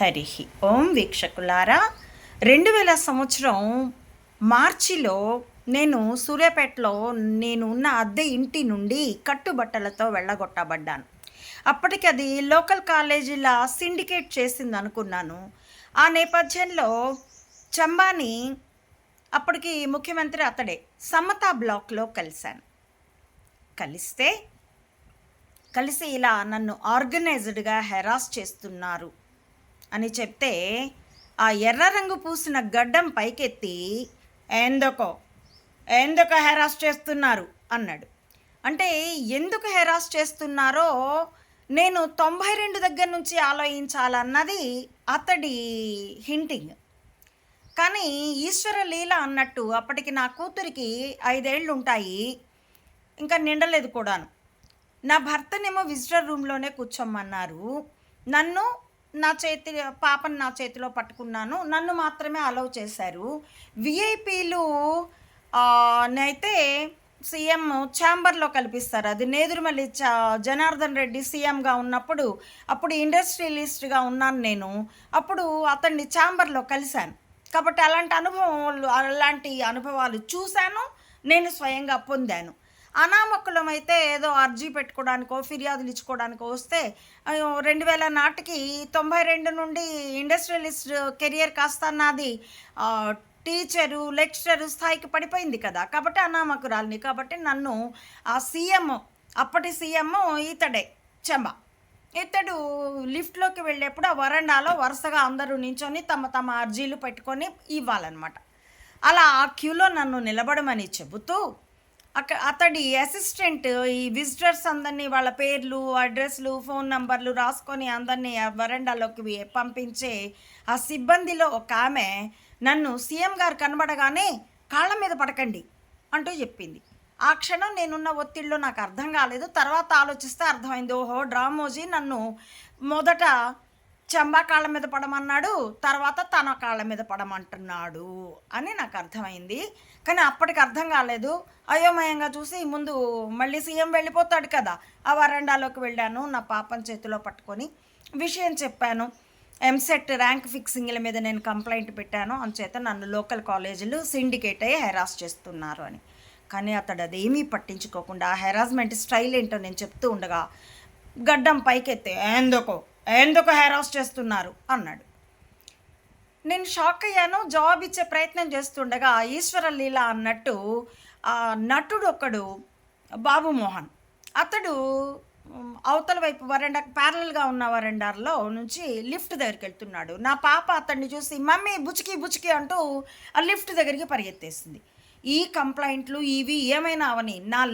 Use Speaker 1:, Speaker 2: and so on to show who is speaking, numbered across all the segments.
Speaker 1: హరి ఓం వీక్షకులారా రెండు వేల సంవత్సరం మార్చిలో నేను సూర్యాపేటలో నేను ఉన్న అద్దె ఇంటి నుండి కట్టుబట్టలతో వెళ్ళగొట్టబడ్డాను. అప్పటికి అది లోకల్ కాలేజీల సిండికేట్ చేసింది అనుకున్నాను ఆ నేపథ్యంలో చంబాని అప్పటికి ముఖ్యమంత్రి అతడే సమతా బ్లాక్లో కలిశాను. కలిస్తే కలిసి ఇలా నన్ను ఆర్గనైజ్డ్గా హెరాస్ చేస్తున్నారు. అని చెప్తే ఆ ఎర్ర రంగు పూసిన గడ్డం పైకెత్తి ఎందుకో? ఎందుకు హెరాస్ చేస్తున్నారు? అన్నాడు. అంటే ఎందుకు హెరాస్ చేస్తున్నారో నేను తొంభై రెండు దగ్గర నుంచి ఆలోచించాలన్నది అతడి హింటింగ్. కానీ ఈశ్వర లీల అన్నట్టు అప్పటికి నా కూతురికి ఐదేళ్ళు ఉంటాయి ఇంకా నిండలేదు కూడాను. నా భర్తనేమో విజిటర్ రూమ్లోనే కూర్చోమన్నారు. నన్ను నా చేతి పాపను నా చేతిలో పట్టుకున్నాను. నన్ను మాత్రమే అలౌ చేశారు. విఐపీలు నైతే సీఎం ఛాంబర్లో కల్పిస్తారు. అది నేదురుమల్లి జనార్దన్ రెడ్డి సీఎంగా ఉన్నప్పుడు అప్పుడు ఇండస్ట్రియలిస్ట్గా ఉన్నాను నేను. అప్పుడు అతన్ని ఛాంబర్లో కలిశాను. కాబట్టి అలాంటి అనుభవాలు అలాంటి అనుభవాలు చూశాను. నేను స్వయంగా పొందాను. అనామకులం అయితే ఏదో అర్జీ పెట్టుకోవడానికో ఫిర్యాదులు ఇచ్చుకోవడానికో వస్తే రెండు వేల నాటికి తొంభై రెండు నుండి ఇండస్ట్రియలిస్ట్ కెరియర్ కాస్త నాది టీచరు లెక్చరరు స్థాయికి పడిపోయింది కదా. కాబట్టి అనామకురాలిని. కాబట్టి నన్ను ఆ సీఎం అప్పటి సీఎం ఇతడే చెంబ. ఇతడు లిఫ్ట్లోకి వెళ్ళేప్పుడు ఆ వరండాలో వరుసగా అందరూ నించొని తమ తమ అర్జీలు పెట్టుకొని ఇవ్వాలన్నమాట. అలా ఆ క్యూలో నన్ను నిలబడమని చెబుతూ అక్క అతడి అసిస్టెంట్ ఈ విజిటర్స్ అందరినీ వాళ్ళ పేర్లు అడ్రస్లు ఫోన్ నంబర్లు రాసుకొని అందరినీ ఆ వరండాలోకి పంపించే ఆ సిబ్బందిలో ఒక ఆమె నన్ను సీఎం గారు కనబడగానే కాళ్ళ మీద పడకండి అంటూ చెప్పింది. ఆ క్షణం నేనున్న ఒత్తిడిలో నాకు అర్థం కాలేదు. తర్వాత ఆలోచిస్తే అర్థమైంది. ఓహో డ్రామోజీ నన్ను మొదట చంబా కాళ్ళ మీద పడమన్నాడు తర్వాత తన కాళ్ళ మీద పడమంటున్నాడు అని నాకు అర్థమైంది. కానీ అప్పటికి అర్థం కాలేదు. అయోమయంగా చూసి ముందు మళ్ళీ సీఎం వెళ్ళిపోతాడు కదా ఆ వరండాలోకి వెళ్ళాను నా పాపం చేతిలో పట్టుకొని విషయం చెప్పాను. ఎంసెట్ ర్యాంక్ ఫిక్సింగ్ల మీద నేను కంప్లైంట్ పెట్టాను అంచేత నన్ను లోకల్ కాలేజీలు సిండికేట్ అయ్యి హెరాస్ చేస్తున్నారు అని. కానీ అతడు అదేమీ పట్టించుకోకుండా హెరాస్మెంట్ స్టైల్ ఏంటో నేను చెప్తూ ఉండగా గడ్డం పైకెత్తే ఎందుకో ఎందుకు హెరాస్ చేస్తున్నారు? అన్నాడు. నేను షాక్ అయ్యాను. జవాబు ఇచ్చే ప్రయత్నం చేస్తుండగా ఈశ్వర లీల అన్నట్టు ఆ నటుడు ఒకడు బాబు మోహన్. అతడు అవతల వైపు వరండా ప్యారల్గా ఉన్న వరండాలో నుంచి లిఫ్ట్ దగ్గరికి వెళ్తున్నాడు. నా పాప అతన్ని చూసి మమ్మీ బుచికి బుచికి అంటూ ఆ లిఫ్ట్ దగ్గరికి పరిగెత్తేసింది. ఈ కంప్లైంట్లు ఇవి ఏమైనా అవని నా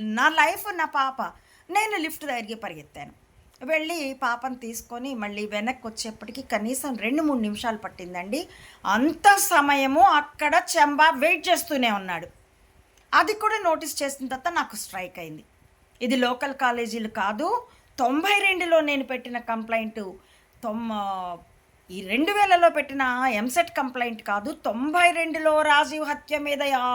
Speaker 1: నా లైఫ్ నా పాప నేను లిఫ్ట్ దగ్గరికి పరిగెత్తాను. వెళ్ళి పాపను తీసుకొని మళ్ళీ వెనక్కి వచ్చేప్పటికి కనీసం రెండు మూడు నిమిషాలు పట్టిందండి. అంత సమయము అక్కడ చెంబా వెయిట్ చేస్తూనే ఉన్నాడు. అది కూడా నోటీస్ చేసిన తర్వాత నాకు స్ట్రైక్ అయింది. ఇది లోకల్ కాలేజీలు కాదు తొంభై రెండులో నేను పెట్టిన కంప్లైంట్ తొమ్మ ఈ రెండు వేలలో పెట్టిన ఎంసెట్ కంప్లైంట్ కాదు తొంభై రెండులో రాజీవ్ హత్య మీద ఆ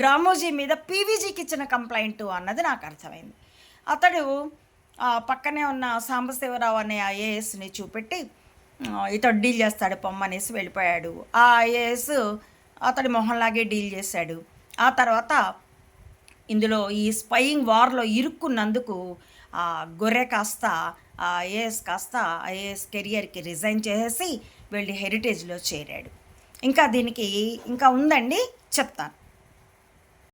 Speaker 1: డ్రామోజీ మీద పీవీజీకి ఇచ్చిన కంప్లైంట్ అన్నది నాకు అర్థమైంది. అతడు పక్కనే ఉన్న సాంబశివరావు అనే ఐఏఎస్ని చూపెట్టి ఇతడు డీల్ చేస్తాడు పొమ్మనేసి వెళ్ళిపోయాడు. ఆ ఐఏఎస్ అతడి మొహంలాగే డీల్ చేశాడు. ఆ తర్వాత ఇందులో ఈ స్పయింగ్ వార్లో ఇరుక్కున్నందుకు ఆ గొర్రె కాస్త ఆ ఐఏఎస్ కాస్త ఐఏఎస్ కెరియర్కి రిజైన్ చేసేసి వెళ్ళి హెరిటేజ్లో చేరాడు. ఇంకా దీనికి ఇంకా ఉందండి చెప్తాను.